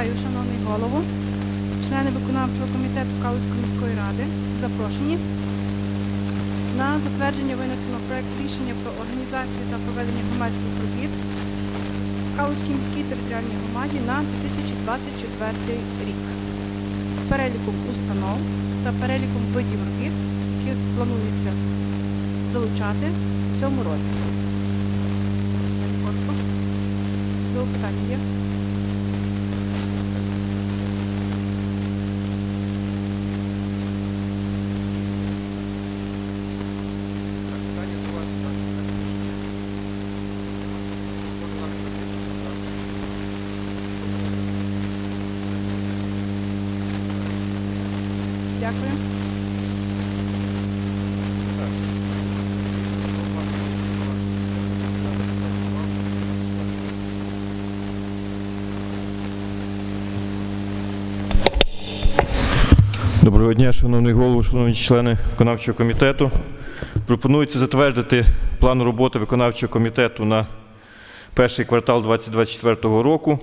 Вітаю, шановний голову, члени виконавчого комітету Калузької міської ради. Запрошені. На затвердження винесено проект рішення про організацію та проведення громадських робіт в Калузькій міській територіальній громаді на 2024 рік з переліком установ та переліком видів робіт, які планується залучати в цьому році. Питання є? Дякую. Доброго дня, шановний голову, шановні члени виконавчого комітету. Пропонується затвердити план роботи виконавчого комітету на перший квартал 2024 року.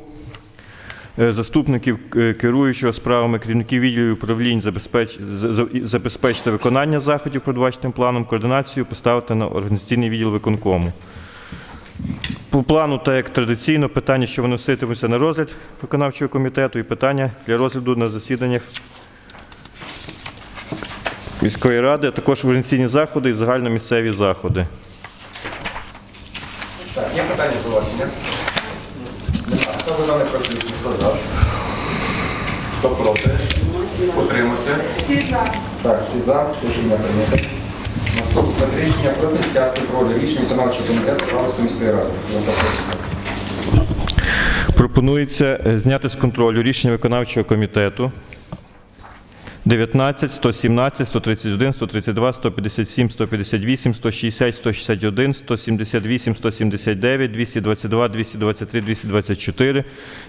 Е, Заступників е, керуючого справами керівників відділів управлінь забезпеч... за- за- забезпечити виконання заходів, передбаченим планом, координацію поставити на організаційний відділ виконкому. По плану, так як традиційно, питання, що виноситимуться на розгляд виконавчого комітету, і питання для розгляду на засіданнях міської ради, а також організаційні заходи і загальномісцеві заходи. Так, є питання зауваження? Нема. Хто за дане проект? Хто проти? Утримався? Всі за. Так, всі за. Рішення прийнято. Наступне рішення про прийняття співпроводу рішення виконавчого комітету Павловської міської ради. Пропонується е, зняти з контролю рішення виконавчого комітету 19, 117, 131, 132, 157, 158, 160, 161, 178, 179, 222, 223, 224,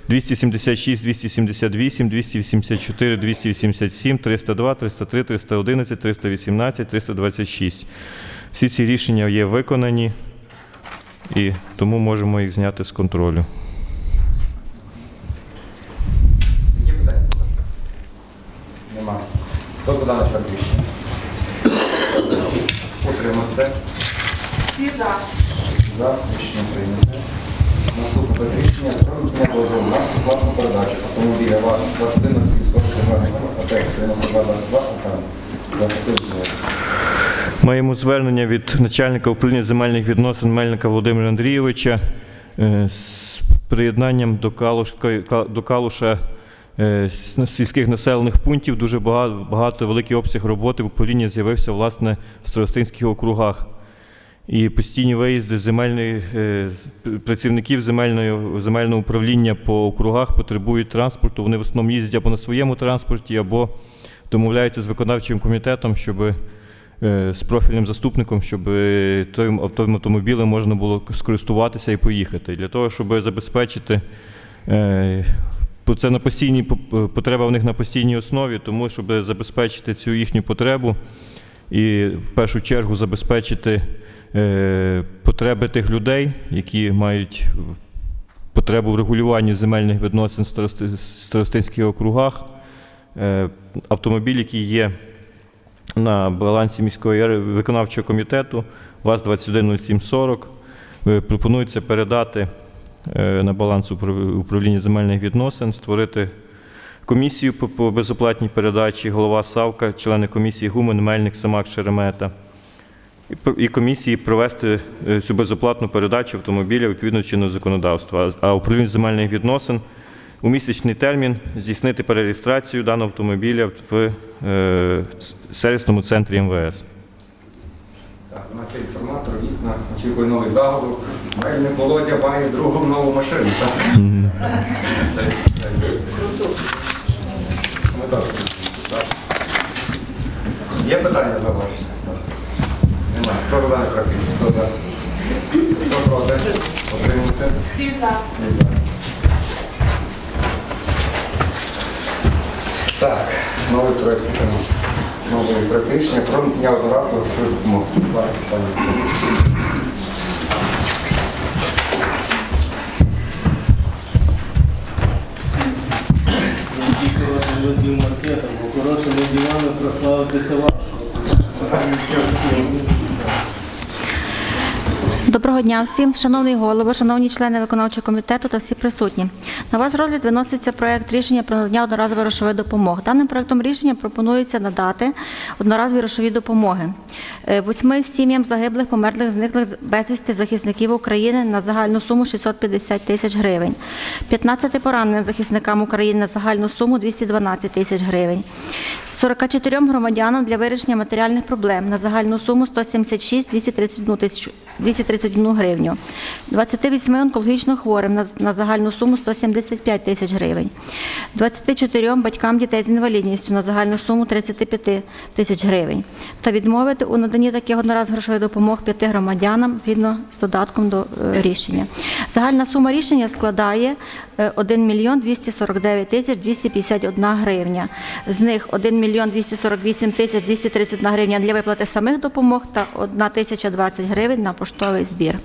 276, 278, 284, 287, 302, 303, 311, 318, 326. Всі ці рішення є виконані і тому можемо їх зняти з контролю. Є питання зауваження? Нема. Хто за дане рішення? Утримався? Всі за. За. Рішення прийнято. Наступне рішення про надання дозволу на безоплатну передачу автомобіля ВАЗ 2107 номер АТЕК 9222 АК. Запустити. Маємо звернення від начальника управління земельних відносин Мельника Володимира Андрійовича е, з приєднанням до Калушка, до Калуша сільських населених пунктів. Дуже багато, багато великий обсяг роботи в управлінні з'явився власне в старостинських округах. І постійні виїзди земельної, е, працівників земельної, земельного управління по округах потребують транспорту. Вони в основному їздять або на своєму транспорті, або домовляються з виконавчим комітетом, щоб е, з профільним заступником, щоб е, тим автомобілем можна було скористуватися і поїхати. Для того, щоб забезпечити е, це на постійній потреба в них на постійній основі, тому щоб забезпечити цю їхню потребу і в першу чергу забезпечити е, потреби тих людей, які мають потребу в регулюванні земельних відносин в старостинських округах. Е, Автомобіль, який є на балансі міської виконавчого комітету ВАЗ-210740, е, пропонується передати на баланс управління земельних відносин, створити комісію по, безоплатній передачі, голова Савка, члени комісії Гумен, Мельник, Самак, Шеремета. І, комісії провести е, цю безоплатну передачу автомобіля відповідно чинного законодавства. А управління земельних відносин у місячний термін здійснити перереєстрацію даного автомобіля в е, сервісному центрі МВС. Так, у нас є інформатор, вікна, очікує новий заголовок. Мельник Володя має другу нову машину. Так? Ми. Так. Є питання зауваження? Немає. Хто за даний проект? Хто за? Хто проти? Отримався? Всі за. За. Так, новий проект. Новий проект рішення про надання одноразового допомоги. Ділами прославитися Доброго дня всім, шановний голово, шановні члени виконавчого комітету та всі присутні. На ваш розгляд виноситься проект рішення про надання одноразової грошової допомоги. Даним проектом рішення пропонується надати одноразові грошові допомоги е, восьми сім'ям загиблих, померлих, зниклих безвісти захисників України на загальну суму 650 тисяч гривень, 15 пораненим захисникам України на загальну суму 212 тисяч гривень, 44 громадянам для вирішення матеріальних проблем на загальну суму 176 231 тисячу 231 гривню, 28 онкологічно хворим на, загальну суму 175 тисяч гривень, 24 батькам дітей з інвалідністю на загальну суму 35 тисяч гривень та відмовити у наданні таких одноразових грошових допомог п'яти громадянам згідно з додатком до е, рішення. Загальна сума рішення складає е, 1 мільйон 249 тисяч 251 гривня. З них 1 мільйон 248 тисяч 231 гривня для виплати самих допомог та 1 тисяча 20 гривень на поштовий збір.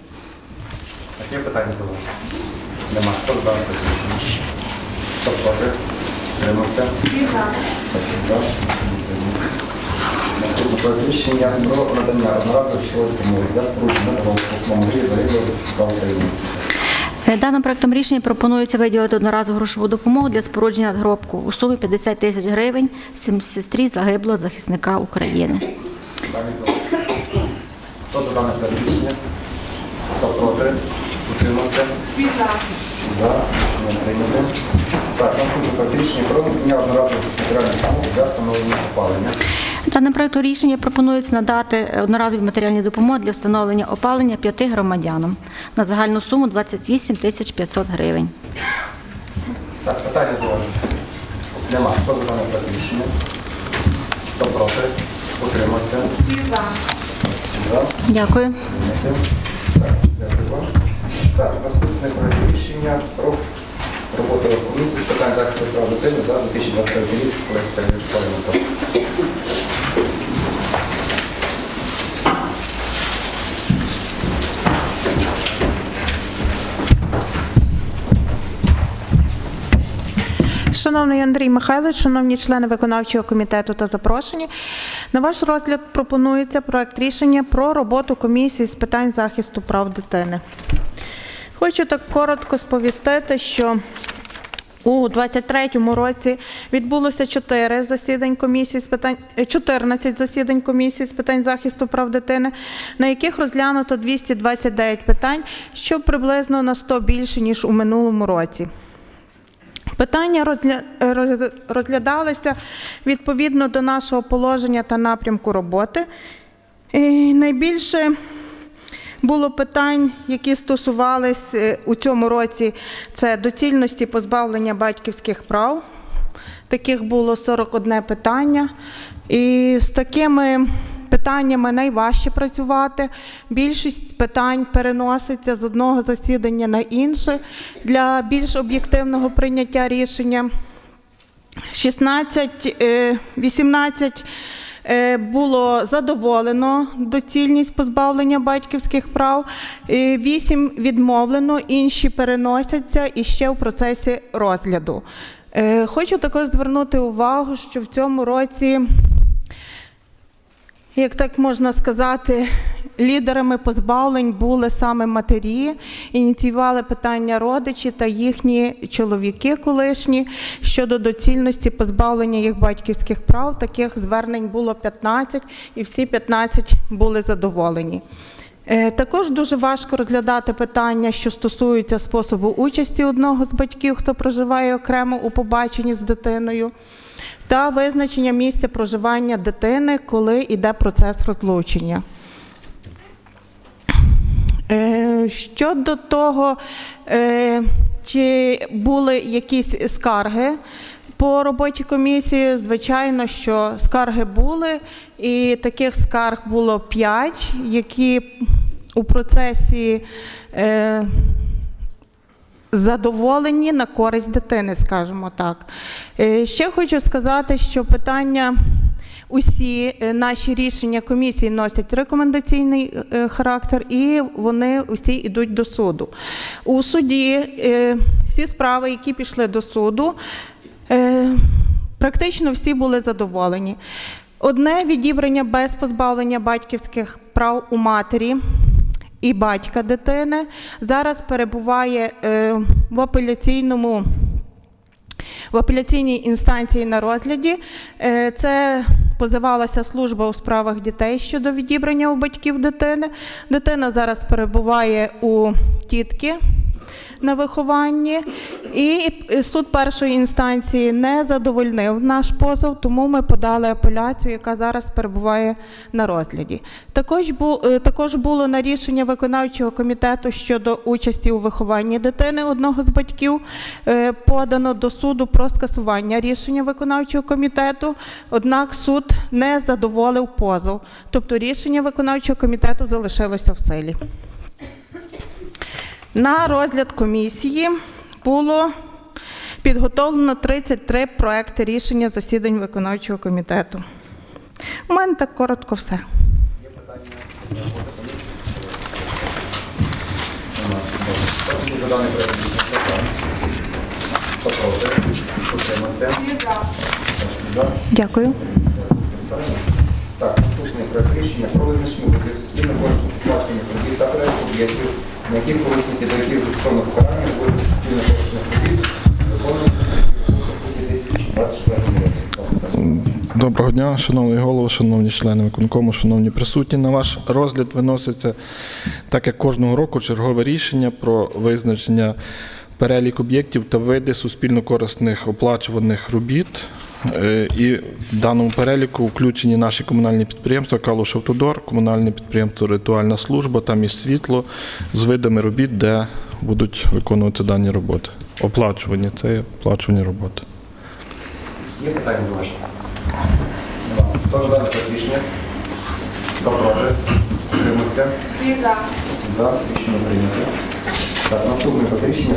Є питання за Нема. Хто за? Хто проти? За. За. Наступне проект рішення про надання одноразової грошової допомоги для спорудження та допомоги захисника України. Е, Даним проектом рішення пропонується виділити одноразову грошову допомогу для спорудження надгробку у сумі 50 тисяч гривень сестрі загиблого захисника України. Хто за дане рішення? Хто проти? Утримався? Всі за. За. Рішення прийнято. Так, наступне рішення про надання одноразової матеріальної допомоги для встановлення опалення. Даним проектом рішення пропонується надати одноразові матеріальні допомоги для встановлення опалення п'яти громадянам на загальну суму 28 тисяч 500 гривень. Так, питання зауваження. Нема. Хто за дане проект рішення? Хто проти? Утримався? Всі за. Всі за. Дякую. Прийнято. Так, дякую вам. Так, наступне проект рішення про роботу комісії з питань захисту прав дитини за 2023 рік. Леся Вірсовна. Шановний Андрій Михайлович, шановні члени виконавчого комітету та запрошені, на ваш розгляд пропонується проект рішення про роботу комісії з питань захисту прав дитини. Хочу так коротко сповістити, що у 23-му році відбулося 4 засідань комісії з питань е, 14 засідань комісії з питань захисту прав дитини, на яких розглянуто 229 питань, що приблизно на 100 більше ніж у минулому році. Питання розгля- е, роз- розглядалися відповідно до нашого положення та напрямку роботи. І найбільше було питань, які стосувались е, у цьому році, це доцільності позбавлення батьківських прав. Таких було 41 питання. І з такими питаннями найважче працювати. Більшість питань переноситься з одного засідання на інше для більш об'єктивного прийняття рішення. 16, е, 18 е, було задоволено доцільність позбавлення батьківських прав, 8 відмовлено, інші переносяться і ще в процесі розгляду. Е, Хочу також звернути увагу, що в цьому році як так можна сказати, лідерами позбавлень були саме матері, ініціювали питання родичі та їхні чоловіки колишні щодо доцільності позбавлення їх батьківських прав. Таких звернень було 15, і всі 15 були задоволені. Е, Також дуже важко розглядати питання, що стосуються способу участі одного з батьків, хто проживає окремо у побаченні з дитиною, та визначення місця проживання дитини, коли йде процес розлучення. Е, Щодо того, е, чи були якісь скарги по роботі комісії, звичайно, що скарги були, і таких скарг було 5, які у процесі е, задоволені на користь дитини, скажімо так. Е, Ще хочу сказати, що питання. Усі е, наші рішення комісії носять рекомендаційний е, характер, і вони усі йдуть до суду. У суді е, всі справи, які пішли до суду, Практично всі були задоволені. Одне відібрання без позбавлення батьківських прав у матері і батька дитини зараз перебуває е, в апеляційному в апеляційній інстанції на розгляді. Е, Це позивалася служба у справах дітей щодо відібрання у батьків дитини. Дитина зараз перебуває у тітки на вихованні, і суд першої інстанції не задовольнив наш позов, тому ми подали апеляцію, яка зараз перебуває на розгляді. Також е, також було на рішення виконавчого комітету щодо участі у вихованні дитини одного з батьків е, подано до суду про скасування рішення виконавчого комітету. Однак суд не задоволив позов, тобто рішення виконавчого комітету залишилося в силі. На розгляд комісії було підготовлено 33 проекти рішення засідань виконавчого комітету. У мене так коротко все. Рішення? Хто проти? Дякую. Так, наступний проект рішення про визначення суспільно оплачуваних робіт та перелік об'єктів, на яких корисники до яких застосовано покарання будуть суспільно корисних робіт, виконують у 2024 році. Доброго дня, шановний голово, шановні члени виконкому, шановні присутні. На ваш розгляд виноситься, так як кожного року, чергове рішення про визначення перелік об'єктів та види суспільно-корисних оплачуваних робіт. Е, І в даному переліку включені наші комунальні підприємства Калуш Автодор, комунальне підприємство Ритуальна служба та міст світло з видами робіт, де будуть виконуватися дані роботи. Оплачувані це є оплачувані роботи. Є питання до вашого? Хто за рішення? Хто проти? Всі за. За. Рішення прийнято. Так, наступне рішення.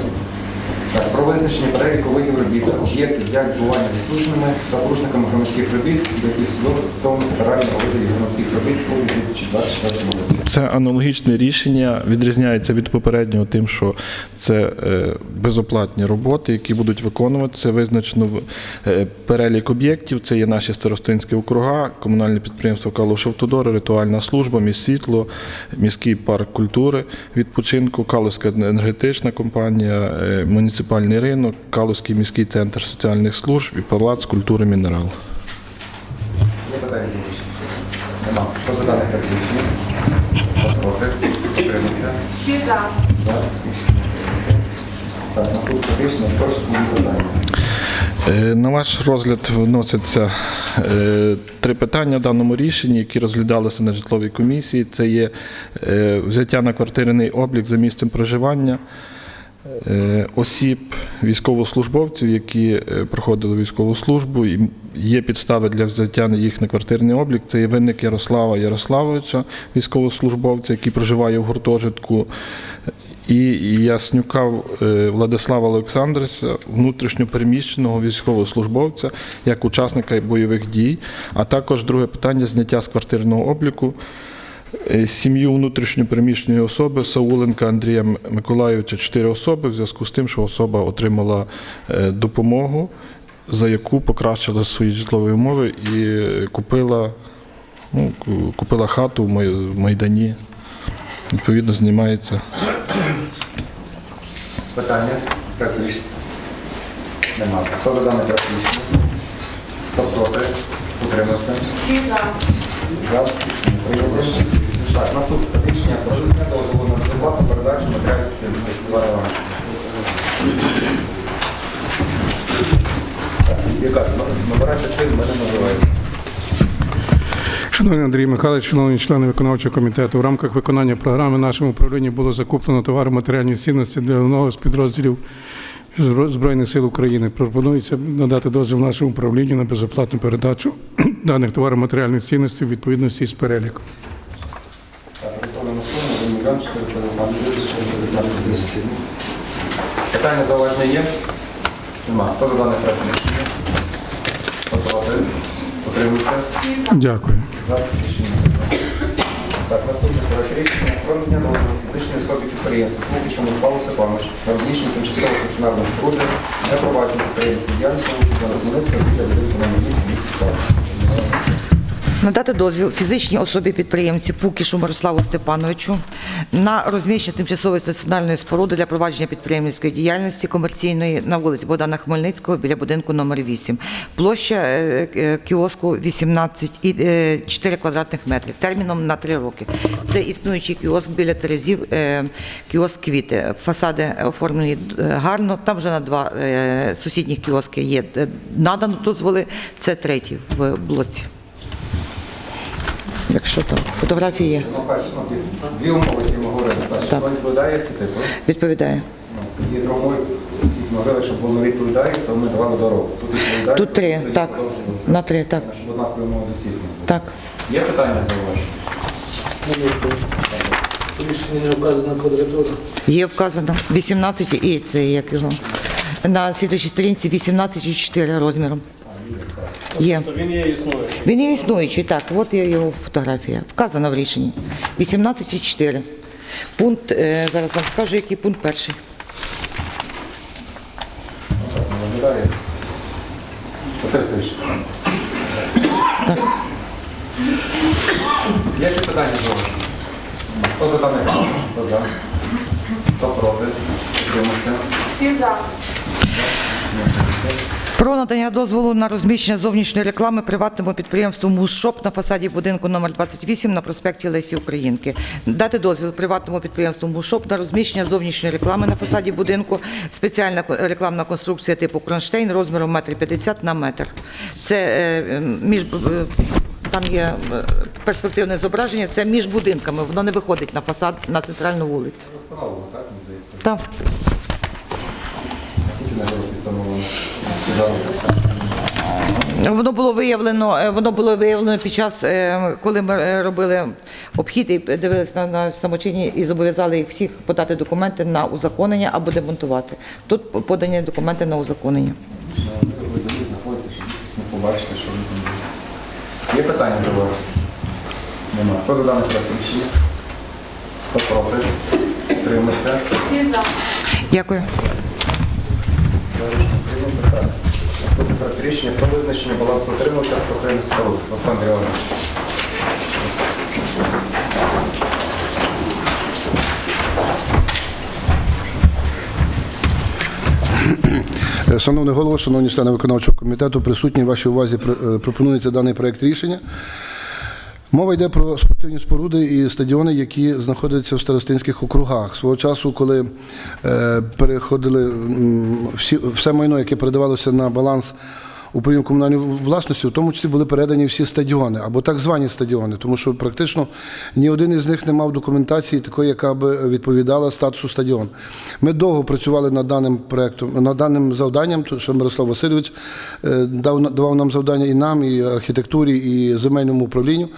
Про визначення переліку видів робіт об'єктів для відбування відсутніми та порушниками громадських робіт, яких судово застосовано на видів громадських робіт у 2024 році. Це аналогічне рішення відрізняється від попереднього тим, що це е, безоплатні роботи, які будуть виконуватися. Визначено в е, перелік об'єктів. Це є наші старостинські округа, комунальне підприємство Калуш Автодор, ритуальна служба, міст світло, міський парк культури, відпочинку, Калуська енергетична компанія, е, муніципальний ринок, Калуський міський центр соціальних служб і палац культури мінерал. Є питання за? Нема. Хто за рішення? Утримався? Всі за. Так, наступне рішення. Прошу питання. Е, На ваш розгляд вносяться е, три питання в даному рішенні, які розглядалися на житловій комісії. Це є е, взяття на квартирний облік за місцем проживання осіб, військовослужбовців, які е, проходили військову службу. І є підстави для взяття їх на квартирний облік. Це є винник Ярослава Ярославовича, військовослужбовця, який проживає в гуртожитку. І Яснюка е, Владислава Олександровича, внутрішньопереміщеного військовослужбовця, як учасника бойових дій. А також друге питання зняття з квартирного обліку е, сім'ю внутрішньопереміщеної особи Сауленка Андрія Миколайовича, чотири особи, в зв'язку з тим, що особа отримала е, допомогу, за яку покращила свої житлові умови і е, купила, ну, купила хату в Майдані. Відповідно, знімається Питання? Проект рішення? Нема. Хто за даний проект рішення? Хто проти? Утримався? Всі за. За. Так, наступне рішення. Прошу дня дозволу на безоплатну передачу матеріалів цінностей. Іван Іванович. Так, Яка? Номера частин мене називають. Шановний Андрій Михайлович, шановні члени виконавчого комітету, в рамках виконання програми нашому управлінні було закуплено товари матеріальні цінності для одного з підрозділів Збройних сил України. Пропонується надати дозвіл нашому управлінню на безоплатну передачу даних товарів матеріальних цінностей у відповідності з переліком. Так, орієнтовна сума 1 мільйон 419 тисяч 419 тисяч. Питання зауваження є? Нема. Хто за проект рішення? Хто проти? Утримався? Дякую. За. Рішення. Так, наступне проект рішення надання дозволу фізичній особі підприємців Лукічу Мирославу Степановичу на розміщення тимчасової стаціонарної споруди для провадження підприємської діяльності на Хмельницького біля будинку номер 8 місті Надати дозвіл фізичній особі підприємці Пукішу Мирославу Степановичу на розміщення тимчасової стаціонарної споруди для провадження підприємницької діяльності комерційної на вулиці Богдана Хмельницького біля будинку номер 8. Площа е, е, кіоску 18 і е, 4 квадратних метри терміном на 3 роки. Це існуючий кіоск біля Терезів, е, кіоск квіти. Фасади оформлені е, гарно. Там вже на два е, сусідніх кіоски є е, надано дозволи. Це третій в блоці. Якщо там фотографії є, Ну, перше, ну, дві умови, які ми говорили. Перше, Так. хто відповідає відповідає. ну, другої, ми говорили, що воно відповідає, то ми давали дорогу. Тут відповідає. Тут три, так. На три, так. Щоб однакові умови до всіх. не було. Так. Є питання зауваження? Рішення не вказана квадратура. Є вказано 18 і це як його. На слідчій сторінці 18,4 розміром. Є. То він є існуючий. Він є існуючий, так, от є його фотографія. Вказано в рішенні. 18,4. Пункт, е, зараз вам скажу, який пункт перший. Так. Василь Васильович. Так. Є ще питання зауваження? Хто за дане? Хто за? Хто проти? Утримався? Про надання дозволу на розміщення зовнішньої реклами приватному підприємству «Музшоп» на фасаді будинку номер 28 на проспекті Лесі Українки. Дати дозвіл приватному підприємству «Музшоп» на розміщення зовнішньої реклами на фасаді будинку. Спеціальна рекламна конструкція типу кронштейн розміром 1,50 м на метр. Це е, між е, там є е, перспективне зображення. Це між будинками. Воно не виходить на фасад на центральну вулицю. Так. Так. Воно було виявлено, е, воно було виявлено під час, е, коли ми е, робили обхід і дивилися на, на самочині і зобов'язали їх всіх подати документи на узаконення або демонтувати. Тут подані документи на узаконення. Що ви там є. Є питання зауваження? Нема. Хто за дане проект рішення? Хто проти? Утримався? Дякую. Проект рішення про визначення балансу отримувача спортивних споруд. Олександр Іванович. Шановний голово, шановні члени виконавчого комітету, присутні вашій увазі е, пропонується даний проект рішення. Мова йде про спортивні споруди і стадіони, які знаходяться в старостинських округах. Свого часу, коли е, переходили всі, все майно, яке передавалося на баланс управління комунальної власності, в тому числі були передані всі стадіони або так звані стадіони, тому що практично ні один із них не мав документації такої, яка б відповідала статусу стадіон. Ми довго працювали над даним проектом, над даним завданням, то що Мирослав Васильович е, дав, давав нам завдання і нам, і архітектурі, і земельному управлінню.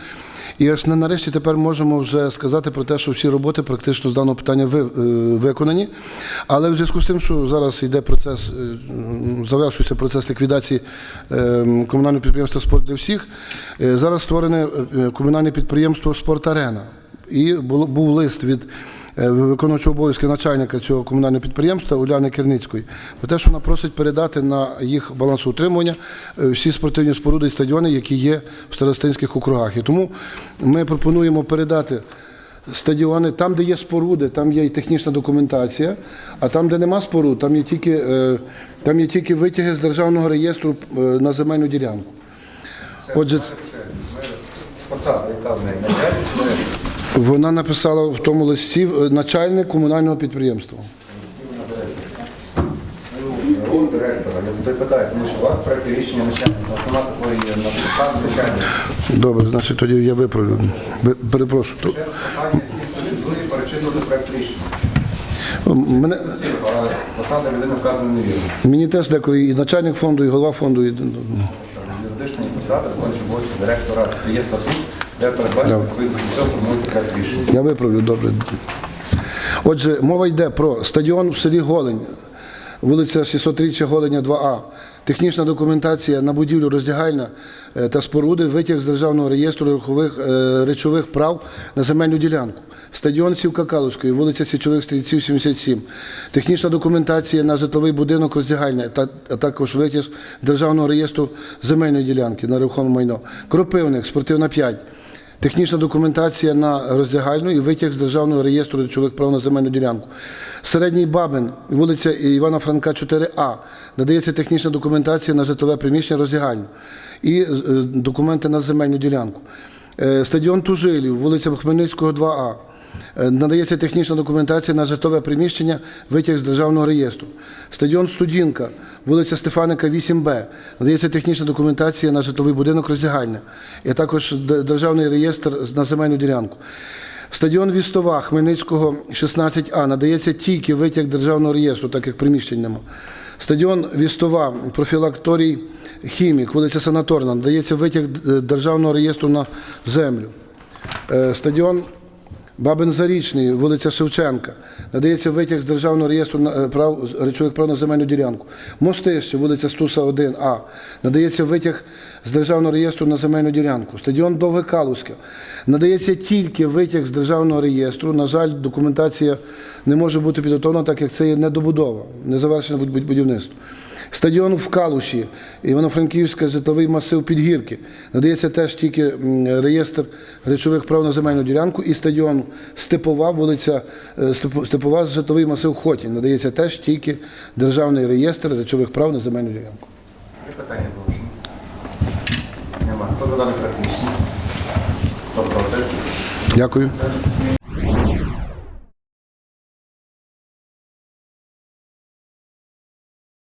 І аж на нарешті тепер можемо вже сказати про те, що всі роботи практично з даного питання ви- е, виконані. Але в зв'язку з тим, що зараз йде процес, е, завершується процес ліквідації е, комунального підприємства Спорт для всіх, зараз створене комунальне підприємство Спортарена. І було, був лист від виконуючого обов'язки начальника цього комунального підприємства Уляни Керницької про те, що вона просить передати на їх балансоутримування е, всі спортивні споруди і стадіони, які є в старостинських округах. І тому ми пропонуємо передати стадіони там, де є споруди, там є і технічна документація, а там, де нема споруд, там є тільки, е, там є тільки витяги з державного реєстру е, на земельну ділянку. Отже, Посада, яка в неї? Вона написала в тому листі е, начальник комунального підприємства. Запитаю, тому що у вас в рішення начальника. У такої на посаду начальника. Добре, значить тоді я виправлю. Перепрошую. До проєкту рішення. Мене, посада людини вказана невірно. мені теж деколи і начальник фонду, і голова фонду. І... Посади, виконуючий обов'язки директора, є статут, цього рішення. Я виправлю, добре. Отже, мова йде про стадіон в селі Голень, вулиця 603 Голеня 2А. технічна документація на будівлю роздягальна е, та споруди, витяг з державного реєстру рухових, е, речових прав на земельну ділянку. Стадіон Сівка Калузької, вулиця Січових Стрільців, 77. Технічна документація на житловий будинок роздягальня, та, а також витяг з державного реєстру земельної ділянки на рухоме майно. Кропивник, спортивна 5. Технічна документація на роздягальну і витяг з державного реєстру речових прав на земельну ділянку. Середній Бабин, вулиця Івана Франка, 4А. Надається технічна документація на житлове приміщення роздягальну і е, документи на земельну ділянку. Е, Стадіон Тужилів, вулиця Хмельницького, 2А. Е, Надається технічна документація на житлове приміщення, витяг з державного реєстру. Стадіон Студінка, вулиця Стефаника, 8Б. Надається технічна документація на житловий будинок роздягальня, і також державний реєстр на земельну ділянку. Стадіон Вістова Хмельницького, 16А. Надається тільки витяг державного реєстру, так як приміщень нема. Стадіон Вістова, профілакторій Хімік, вулиця Санаторна. Надається витяг е, державного реєстру на землю. Е, Стадіон Бабин Зарічний, вулиця Шевченка. Надається витяг з державного реєстру е, прав речових прав на земельну ділянку. Мостище, вулиця Стуса 1А. Надається витяг з державного реєстру на земельну ділянку. Стадіон Довге Калузьке. Надається тільки витяг з державного реєстру. На жаль, документація не може бути підготовлена, так як це є недобудова, незавершене будь- будівництво. Стадіон в Калуші, Івано-Франківська, житловий масив Підгірки. Надається теж тільки реєстр речових прав на земельну ділянку і стадіон Степова, вулиця е, Степ- Степова, житловий масив Хотінь. Надається теж тільки державний реєстр речових прав на земельну ділянку. Є питання залишені? Нема. Хто за рішення? Дякую.